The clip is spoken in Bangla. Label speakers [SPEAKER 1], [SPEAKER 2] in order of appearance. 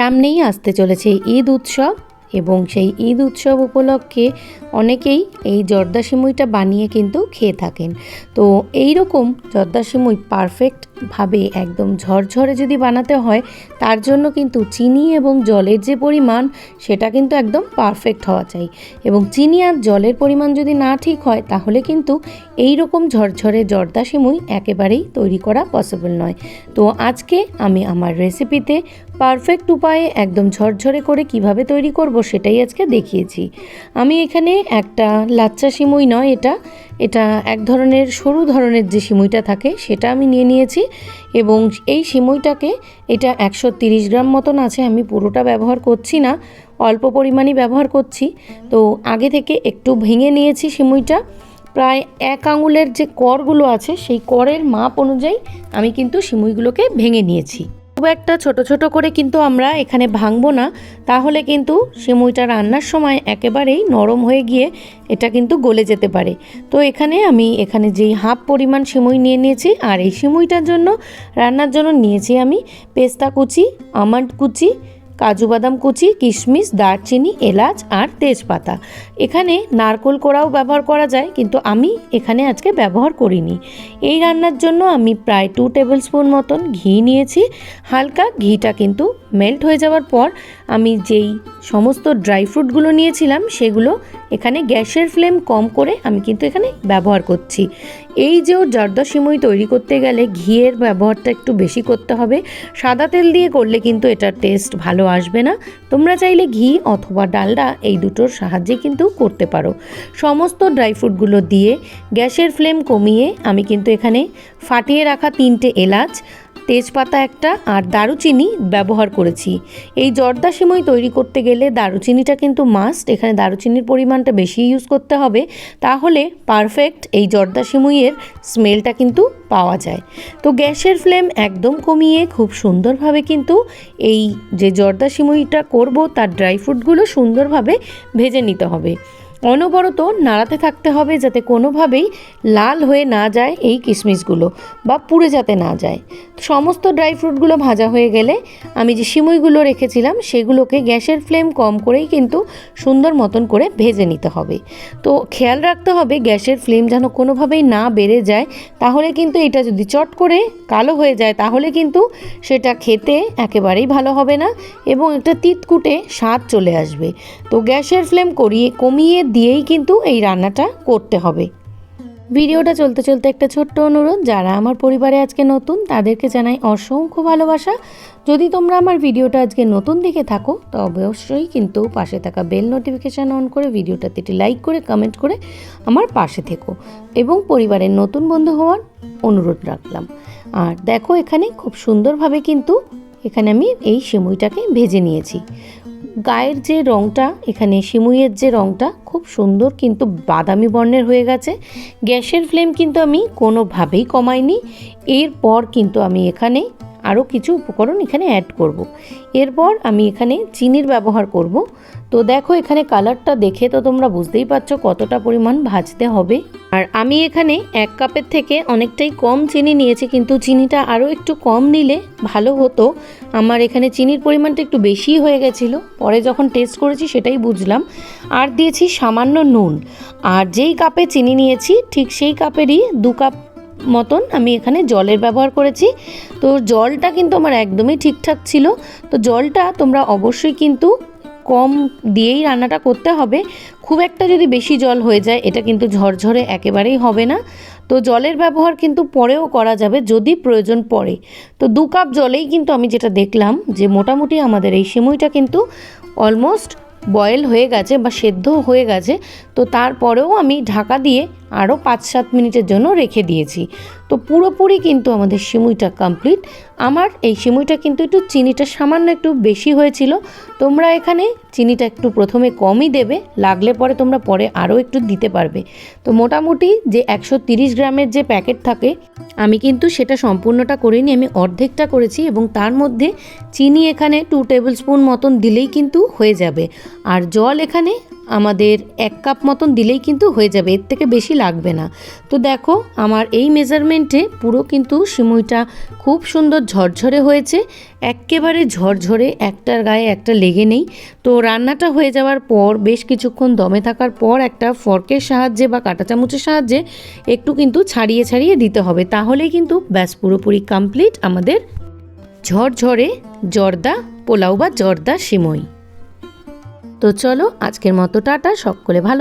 [SPEAKER 1] সামনেই আসতে চলেছে ঈদ উৎসব এবং সেই ঈদ উৎসব উপলক্ষে অনেকেই এই জর্দা সিমুইটা বানিয়ে কিন্তু খেয়ে থাকেন। তো এই রকম জর্দা সিমুই পারফেক্টভাবে একদম ঝরঝরে যদি বানাতে হয়, তার জন্য কিন্তু চিনি এবং জলের যে পরিমাণ, সেটা কিন্তু একদম পারফেক্ট হওয়া চাই। এবং চিনি আর জলের পরিমাণ যদি না ঠিক হয়, তাহলে কিন্তু এই রকম ঝরঝরে জর্দা সিমুই একেবারেই তৈরি করা পসিবল নয়। তো আজকে আমি আমার রেসিপিতে পারফেক্ট উপায়ে একদম ঝরঝরে করে কীভাবে তৈরি করব সেটাই আজকে দেখিয়েছি। আমি এখানে একটা লাচ্চা সিমুই নয় এটা এটা এক ধরনের সরু ধরনের যে সিমুইটা থাকে সেটা আমি নিয়ে নিয়েছি এবং এই সিমুইটাকে এটা একশো গ্রাম মতন আছে, আমি পুরোটা ব্যবহার করছি না, অল্প পরিমাণই ব্যবহার করছি। তো আগে থেকে একটু ভেঙে নিয়েছি সিমুইটা, প্রায় এক আঙুলের যে করগুলো আছে সেই করের মাপ অনুযায়ী আমি কিন্তু সিমুইগুলোকে ভেঙে নিয়েছি। খুব একটা ছোট ছোট করে কিন্তু আমরা এখানে ভাঙবো না। তাহলে কিন্তু সিমুইটা রান্নার সময় একেবারেই নরম হয়ে গিয়ে এটা কিন্তু গলে যেতে পারে। তো এখানে আমি এখানে যেই হাফ পরিমাণ সিমুই নিয়ে নিয়েছি আর এই সিমুইটার জন্য রান্নার জন্য নিয়েছি আমি পেস্তা কুচি, আমন্ড কুচি কাজু বাদাম কুচি, কিশমিশ, দারচিনি, এলাচ আর তেজপাতা। এখানে নারকোল কোড়াও ব্যবহার করা যায়, কিন্তু আমি এখানে আজকে ব্যবহার করিনি। এই রান্নার জন্য আমি প্রায় টু টেবিল স্পুন মতন ঘি নিয়েছি। হালকা ঘিটা কিন্তু মেল্ট হয়ে যাওয়ার পর আমি যেই সমস্ত ড্রাই ফ্রুটগুলো নিয়েছিলাম, সেগুলো এখানে গ্যাসের ফ্লেম কম করে আমি কিন্তু এখানে ব্যবহার করছি। এই যে জর্দা সিমুই তৈরি করতে গেলে ঘিয়ের ব্যবহারটা একটু বেশি করতে হবে। সাদা তেল দিয়ে করলে কিন্তু এটার টেস্ট ভালো আসবে না। তোমরা চাইলে ঘি অথবা ডালডা এই দুটোর সাহায্যে কিন্তু করতে পারো। সমস্ত ড্রাই ফ্রুটগুলো দিয়ে গ্যাসের ফ্লেম কমিয়ে আমি কিন্তু এখানে ফাটিয়ে রাখা তিনটে এলাচ তেজপাতা একটা আর দারুচিনি ব্যবহার করেছি। এই জর্দা সিমই তৈরি করতে গেলে দারুচিনিটা কিন্তু মাস্ট এখানে দারুচিনির পরিমাণটা বেশি ইউজ করতে হবে। তাহলে পারফেক্ট এই জর্দা সিমুইয়ের স্মেলটা কিন্তু পাওয়া যায়। তো গ্যাসের ফ্লেম একদম কমিয়ে খুব সুন্দরভাবে কিন্তু এই যে জর্দা সিমুইটা করব, তার ড্রাই ফ্রুটগুলো সুন্দরভাবে ভেজে নিতে হবে। অনবরত নাড়াতে থাকতে হবে যাতে কোনোভাবেই লাল হয়ে না যায় এই কিশমিশগুলো বা পুড়ে যাতে না যায়। সমস্ত ড্রাই ফ্রুটগুলো ভাজা হয়ে গেলে আমি যে সিমুইগুলো রেখেছিলাম সেগুলোকে গ্যাসের ফ্লেম কম করেই কিন্তু সুন্দর মতন করে ভেজে নিতে হবে। তো খেয়াল রাখতে হবে গ্যাসের ফ্লেম যেন কোনোভাবেই না বেড়ে যায়, তাহলে কিন্তু এটা যদি চট করে কালো হয়ে যায়, তাহলে কিন্তু সেটা খেতে একেবারেই ভালো হবে না এবং একটা তিতকুটে স্বাদ চলে আসবে। তো গ্যাসের ফ্লেম করিয়ে কমিয়ে দিয়েই কিন্তু এই রান্নাটা করতে হবে। ভিডিওটা চলতে চলতে একটা ছোট্ট অনুরোধ, যারা আমার পরিবারে আজকে নতুন, তাদেরকে জানাই অসংখ্য ভালোবাসা। যদি তোমরা আমার ভিডিওটা আজকে নতুন দেখে থাকো তো অবশ্যই কিন্তু পাশে থাকা বেল নোটিফিকেশান অন করে ভিডিওটাতে একটি লাইক করে, কমেন্ট করে আমার পাশে থেকো এবং পরিবারের নতুন বন্ধু হওয়ার অনুরোধ রাখলাম। আর দেখো এখানে খুব সুন্দরভাবে কিন্তু এখানে আমি এই সেমুইটাকে ভেজে নিয়েছি। গায়ের যে রঙটা এখানে সিমুইয়ের যে রঙটা খুব সুন্দর কিন্তু বাদামি বর্ণের হয়ে গেছে। গ্যাসের ফ্লেম কিন্তু আমি কোনোভাবেই কমাইনি। এরপর কিন্তু আমি এখানে আরও কিছু উপকরণ এখানে অ্যাড করব। এরপর আমি এখানে চিনির ব্যবহার করব। তো দেখো এখানে কালারটা দেখে তো তোমরা বুঝতেই পারছ কতটা পরিমাণ ভাজতে হবে। আর আমি এখানে এক কাপের থেকে অনেকটাই কম চিনি নিয়েছি, কিন্তু চিনিটা আরও একটু কম নিলে ভালো হতো। আমার এখানে চিনির পরিমাণটা একটু বেশি হয়ে গেছিল। পরে যখন টেস্ট করেছি সেটাই বুঝলাম। আর দিয়েছি সামান্য নুন। আর যেই কাপে চিনি নিয়েছি, ঠিক সেই কাপেরই দু কাপ মতন আমি এখানে জলের ব্যবহার করেছি। তো জলটা কিন্তু আমার একদমই ঠিকঠাক ছিল। তো জলটা তোমরা অবশ্যই কিন্তু কম দিয়েই রান্নাটা করতে হবে। খুব একটা যদি বেশি জল হয়ে যায়, এটা কিন্তু ঝরঝরে একেবারেই হবে না। তো জলের ব্যবহার কিন্তু পরেও করা যাবে যদি প্রয়োজন পড়ে। তো দু কাপ জলেই কিন্তু আমি যেটা দেখলাম যে মোটামুটি আমাদের এই সিমুইটা কিন্তু অলমোস্ট বয়েল হয়ে গেছে বা সেদ্ধ হয়ে গেছে। তো তারপরেও আমি ঢাকা দিয়ে আরও পাঁচ সাত মিনিটের জন্য রেখে দিয়েছি। তো পুরোপুরি কিন্তু আমাদের সিমুইটা কমপ্লিট। আমার এই সিমুইটা কিন্তু একটু চিনিটা সামান্য একটু বেশি হয়েছিল। তোমরা এখানে চিনিটা একটু প্রথমে কমই দেবে, লাগলে পরে তোমরা পরে আরও একটু দিতে পারবে। তো মোটামুটি যে একশো তিরিশ গ্রামের যে প্যাকেট থাকে, আমি কিন্তু সেটা সম্পূর্ণটা করিনি, আমি অর্ধেকটা করেছি এবং তার মধ্যে চিনি এখানে টু টেবিল স্পুন মতন দিলেই কিন্তু হয়ে যাবে। আর জল এখানে আমাদের এক কাপ মতন দিলেই কিন্তু হয়ে যাবে, এর থেকে বেশি লাগবে না। তো দেখো, আমার এই মেজারমেন্টে পুরো কিন্তু সিমুইটা খুব সুন্দর ঝরঝরে হয়েছে। এক্কেবারে ঝরঝরে, একটার গায়ে একটা লেগে নেই। তো রান্নাটা হয়ে যাওয়ার পর, বেশ কিছুক্ষণ দমে থাকার পর একটা ফর্কের সাহায্যে বা কাঁটা চামচের সাহায্যে একটু কিন্তু ছাড়িয়ে ছাড়িয়ে দিতে হবে। তাহলেই কিন্তু ব্যাস পুরোপুরি কমপ্লিট আমাদের ঝরঝরে জর্দা পোলাও বা জর্দা সিমই। তো চলো আজকের মতো টাটা সকলে ভালো